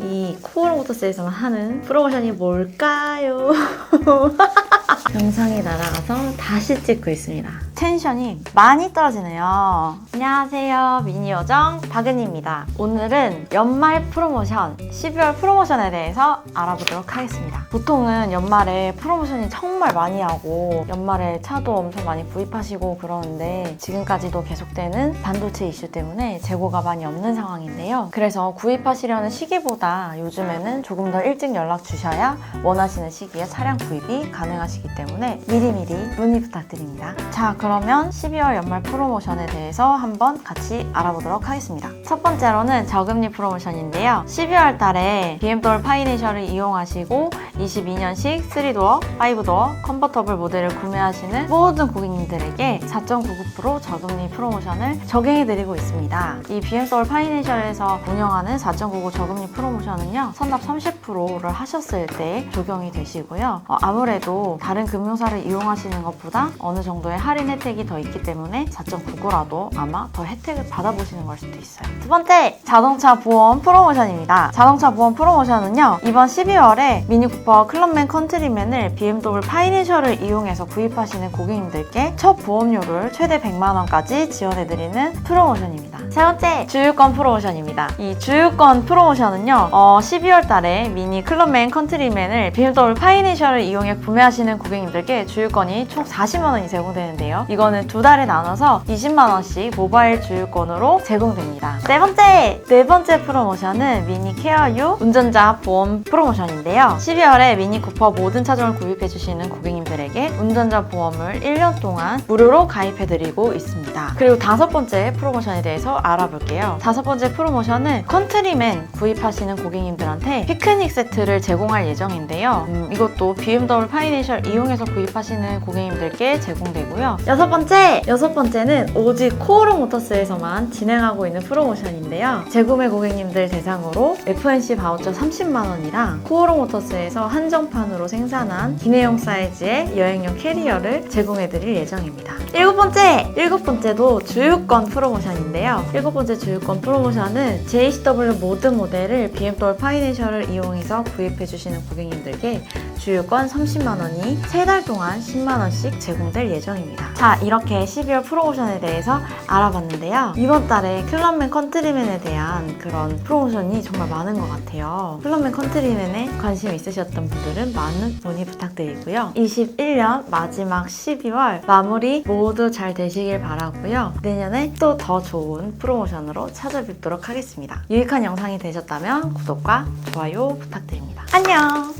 이 코어모터스에서만 하는 프로모션이 뭘까요? 영상이 날아가서 다시 찍고 있습니다. 텐션이 많이 떨어지네요. 안녕하세요. 미니요정 박은희입니다. 오늘은 연말 프로모션, 12월 프로모션에 대해서 알아보도록 하겠습니다. 보통은 연말에 프로모션이 정말 많이 하고 연말에 차도 엄청 많이 구입하시고 그러는데 지금까지도 계속되는 반도체 이슈 때문에 재고가 많이 없는 상황인데요. 그래서 구입하시려는 시기보다 요즘에는 조금 더 일찍 연락 주셔야 원하시는 시기에 차량 구입이 가능하시기 때문에 미리미리 문의 부탁드립니다. 자, 그 러면 12월 연말 프로모션에 대해서 한번 같이 알아보도록 하겠습니다. 첫 번째로는 저금리 프로모션인데요. 12월 달에 BMW 파이내셜을 이용하시고 22년식 3도어, 5도어, 컨버터블 모델을 구매하시는 모든 고객님들에게 4.99% 저금리 프로모션을 적용해드리고 있습니다. 이 BMW 파이내셜에서 운영하는 4.99 저금리 프로모션은요, 선납 30%를 하셨을 때 적용이 되시고요. 어, 아무래도 다른 금융사를 이용하시는 것보다 어느 정도의 할인 혜택이 더 있기 때문에 4.99라도 아마 더 혜택을 받아보시는 걸 수도 있어요. 두 번째, 자동차 보험 프로모션입니다. 자동차 보험 프로모션은요, 이번 12월에 미니 쿠퍼 클럽맨 컨트리맨을 BMW 파이낸셜을 이용해서 구입하시는 고객님들께 첫 보험료를 최대 100만원까지 지원해드리는 프로모션입니다. 세 번째, 주유권 프로모션입니다. 이 주유권 프로모션은요, 어, 12월 달에 미니 클럽맨 컨트리맨을 BMW 파이낸셜을 이용해 구매하시는 고객님들께 주유권이 총 40만원이 제공되는데요. 이거는 두 달에 나눠서 20만원씩 모바일 주유권으로 제공됩니다. 네 번째! 네 번째 프로모션은 미니 케어유 운전자 보험 프로모션인데요. 12월 에 미니 쿠퍼 모든 차종을 구입해주시는 고객님들에게 운전자 보험을 1년 동안 무료로 가입해드리고 있습니다. 그리고 다섯 번째 프로모션에 대해서 알아볼게요. 다섯 번째 프로모션은 컨트리맨 구입하시는 고객님들한테 피크닉 세트를 제공할 예정인데요. 음, 이것도 BMW 파이낸셜 이용해서 구입하시는 고객님들께 제공되고요. 여섯 번째! 여섯 번째는 오직 코오로 모터스에서만 진행하고 있는 프로모션인데요. 재구매 고객님들 대상으로 FNC 바우처 30만원이랑 코오로 모터스에서 한정판으로 생산한 기내용 사이즈의 여행용 캐리어를 제공해드릴 예정입니다. 일곱 번째! 일곱 번째도 주유권 프로모션인데요. 일곱 번째 주유권 프로모션은 JCW 모든 모델을 BMW 파이낸셜을 이용해서 구입해주시는 고객님들께 주유권 30만 원이 세달 동안 10만 원씩 제공될 예정입니다. 자, 이렇게 12월 프로모션에 대해서 알아봤는데요. 이번 달에 클럽맨 컨트리맨에 대한 그런 프로모션이 정말 많은 것 같아요. 클럽맨 컨트리맨에 관심 있으셨던 분들은 많은 문의 부탁드리고요. 21년 마지막 12월 마무리 모두 잘 되시길 바라고요. 내년에 또 더 좋은 프로모션으로 찾아뵙도록 하겠습니다. 유익한 영상이 되셨다면 구독과 좋아요 부탁드립니다. 안녕!